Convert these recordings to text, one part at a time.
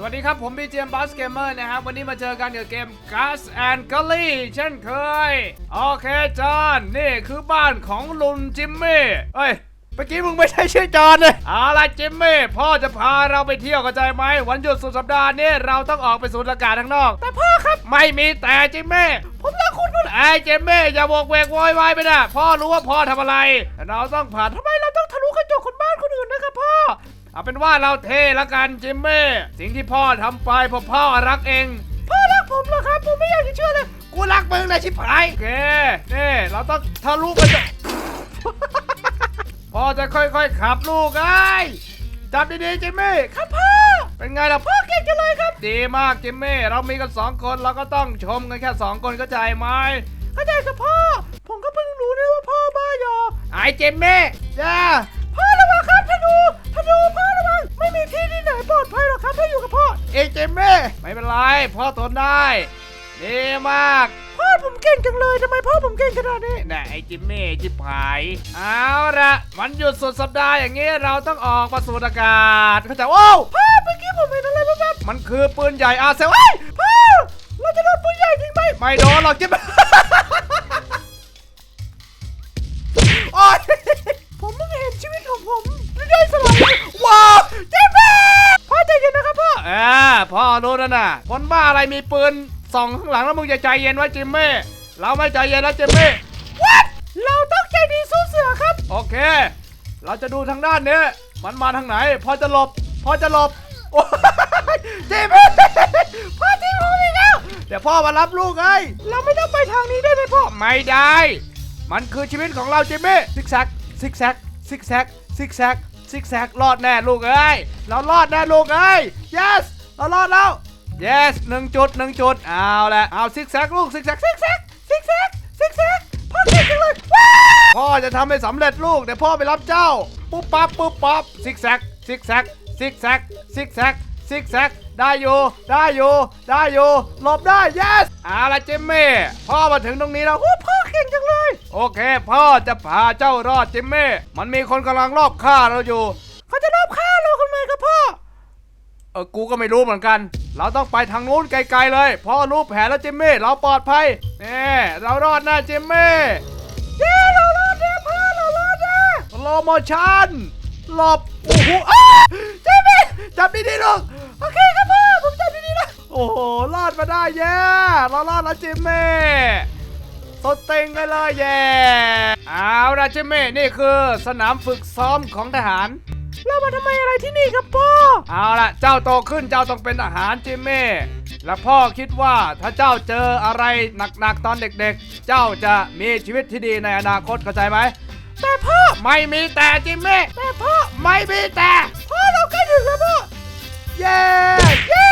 สวัสดีครับ ผมบีเจมบัสเกมเมอร์นะครับ วันนี้มาเจอกันกับเกม Gas and Gully เช่นเคย โอเคจอน นี่คือบ้านของลุงจิมมี่ เอ้ยเมื่อกี้มึงไม่ใช่ชื่อจอนเลยเอาล่ะจิมมี่ พ่อจะพาเราไปเที่ยวเข้าใจไหม วันหยุดสุดสัปดาห์นี้เราต้องออกไปสูดอากาศข้างนอก แต่พ่อครับ ไม่มีแต่จิมมี่ผมรักคุณพุ่นไอ้จิมมี่อย่าบอกเวกโวยวายไปนะพ่อรู้ว่าพ่อทำอะไร เราต้องผ่านทำไมเราต้องทะลุกระจกคนบ้านคนอื่นนะครับพ่อ เอาเป็นว่าเราเท่ละกันจิมมี่สิ่งที่พ่อทำไปเพราะพ่อรักเอง พ่อรักผมเหรอครับ ผมไม่อยากจะเชื่อเลย กูรักมึงนะชิบหาย โอเคนี่เราต้องทะลุกันจะ พ่อจะค่อยๆขับลูกไอ้ยจับดีๆจิมมี่ครับพ่อ เป็นไงล่ะพ่อเก่งจังเลยครับ ดีมากจิมมี่เรามีกันสองคนเราก็ต้องชมกันแค่สองคนเข้าใจไหมเข้าใจครับพ่อ ผมก็เพิ่งรู้นะว่าพ่อบ้ายอไอ้จิมมี่จ้าพ่อระวังครับธนู พ่อทนได้ดีมากพ่อผมเก่งจังเลยทำไมพ่อผมเก่งขนาดนี้น่ะไอ้จิมมี่จิบหายเอาละวันหยุดสุดสัปดาห์อย่างงี้เราต้องออกมาสูดอากาศเข้าใจโอ้วพ่อเมื่อกี้ผมเห็นอะไรแป๊บๆมันคือปืนใหญ่อาเซลเอ้ยพ่อเราจะโดนปืนใหญ่จริงไหมไม่โดนหรอกจิมโอ๊ยผมเพิ่งเห็นชีวิตของผมได้สลายว้าวเจ๊แม่พ่อใจเย็นนะครับพ่ออ่า พ่อรู้แล้วนะคนบ้าอะไรมีปืนส่องข้างหลังแล้วมึงจะใจเย็นไว้จิมมี่เราไม่ใจเย็นแล้วจิมมี่ What เราต้องใจดีสู้เสือครับ โอเค เราจะดูทางด้านนี้มันมาทางไหนพ่อจะหลบพ่อจะหลบโอ้ยจ๊แม่พ่อทิ้งผมอีกแล้ว เดี๋ยวพ่อมารับลูกไงเราไม่ต้องไปทางนี้ได้ไหมพ่อ ไม่ได้ มันคือชีวิตของเราจิมมี่ซิกแซกซิกแซกซิกแซกซิกแซกซิกแซกรอดแน่ลูกเอ้ย เรารอดแน่ลูกเอ้ย yes เรารอดแล้ว yes หนึ่งจุดหนึ่งจุดเอาละเอาซิกแซกลูกซิกแซกซิกแซกซิกแซกซิกแซกพ่อเก่งจังเลยพ่อจะทำให้สำเร็จลูกเดี๋ยวพ่อไปรับเจ้าปุ๊บปั๊บปุ๊บปั๊บซิกแซกซิกแซกซิกแซกซิกแซกซิกแซกได้อยู่ได้อยู่ได้อยู่หลบได้ yes เอาละจิมมี่พ่อมาถึงตรงนี้แล้วโอ้พ่อเก่งจังเลย โอเค พ่อจะพาเจ้ารอดจิมมี่มันมีคนกำลังรอบฆ่าเราอยู่ เออกูก็ไม่รู้เหมือนกัน เราต้องไปทางนู้นไกลๆเลยพ่อรู้แผนแล้วจิมมี่เราปลอดภัยนี่เรารอดนะจิมมี่เย้เรารอดนะพ่อเรารอดนะโลโมชั่นหลบโอ้โหอ้าจิมมี่จับดีๆลูกโอเคครับพ่อผมจับดีๆนะโอ้โหรอดมาได้เย้เรารอดแล้วจิมมี่สดเต็งไปเลยเย่เอาละจิมมี่นี่คือสนามฝึกซ้อมของทหาร เรามาทำไมอะไรที่นี่ครับพ่อ เอาละเจ้าโตขึ้นเจ้าต้องเป็นทหารจิมมี่และพ่อคิดว่าถ้าเจ้าเจออะไรหนักๆตอนเด็กๆ เจ้าจะมีชีวิตที่ดีในอนาคตเข้าใจไหมแต่พ่อไม่มีแต่จิมมี่แต่พ่อไม่มีแต่พ่อเราใกล้ถึงแล้วพ่อเย้เย้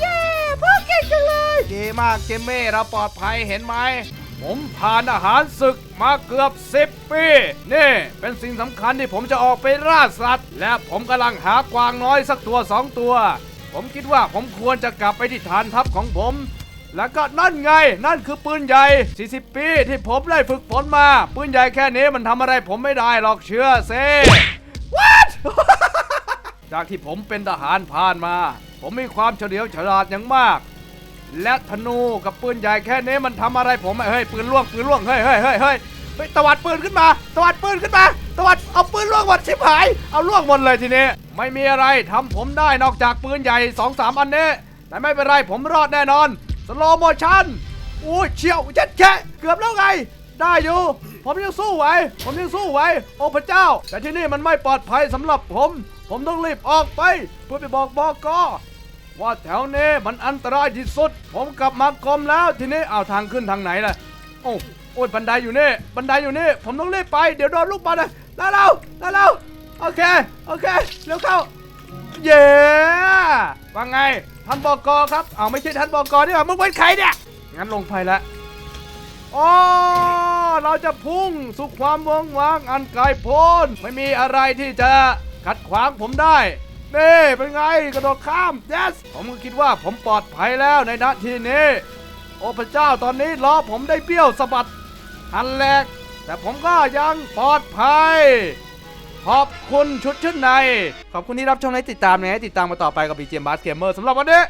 เย้พ่อเก่งจังเลยดีมากจิมมี่เราปลอดภัยเห็นไหม ผมผ่านอาหารศึกมาเกือบ10ปี นี่เป็นสิ่งสำคัญที่ผมจะออกไปล่าสัตว์ และผมกำลังหากวางน้อยสักตัวสองตัว ผมคิดว่าผมควรจะกลับไปที่ฐานทัพของผม แล้วก็นั่นไง นั่นคือปืนใหญ่ 40 ปีที่ผมได้ฝึกฝนมา ปืนใหญ่แค่นี้มันทำอะไรผมไม่ได้หรอกเชื่อเซ่ What จากที่ผมเป็นทหารผ่านมา ผมมีความเฉลียวฉลาดอย่างมาก และธนูกับปืนใหญ่แค่นี้มันทำอะไรผมเฮ้ยปืนล่วงปืนล่วงเฮ้ยเฮ้ยเฮ้ยเฮ้ยเฮ้ยตวัดปืนขึ้นมาตวัดปืนขึ้นมาตวัดเอาปืนล่วงหมดชิบหายเอาล่วงหมดเลยทีนี้ไม่มีอะไรทำผมได้นอกจากปืนใหญ่สองสามอันนี้แต่ไม่เป็นไรผมรอดแน่นอนสโลโมชั่นอู้ยเฉียวเจ็ดแค่เกือบแล้วไง ได้อยู่ ผมยังสู้ไหวผมยังสู้ไหวโอ้พระเจ้า แต่ที่นี่มันไม่ปลอดภัยสำหรับผม ผมต้องรีบออกไป เพื่อไปบอกบอกอ ว่าแถวนี้มันอันตรายที่สุด ผมกลับมากรมแล้วทีนี้เอาทางขึ้นทางไหนล่ะ โอ้โอ้ยบันไดอยู่นี่ บันไดอยู่นี่ ผมต้องรีบไป เดี๋ยวโดนลูกบอลนะแล้วเราแล้วเราโอเค โอเค เร็วเข้า เย้ว่าไง ท่านบอกอครับ เอาไม่ใช่ท่านบอกอนี่หว่ามึงเป็นใครเนี่ย งั้นลงไปล้วอ๋อเราจะพุ่งสู่ความเวิงว้างอันไกลโพ้น ไม่มีอะไรที่จะขัดขวางผมได้ นี่เป็นไงกระโดดข้าม yes ผมก็คิดว่าผมปลอดภัยแล้วในนาทีนี้ โอ้พระเจ้าตอนนี้ล้อผมได้เบี้ยวสะบัดหันแหลก แต่ผมก็ยังปลอดภัย ขอบคุณชุดชุดใน ขอบคุณที่รับชมและติดตามนะติดตามมาต่อไปกับ BGM Bass Gamer สำหรับวันนี้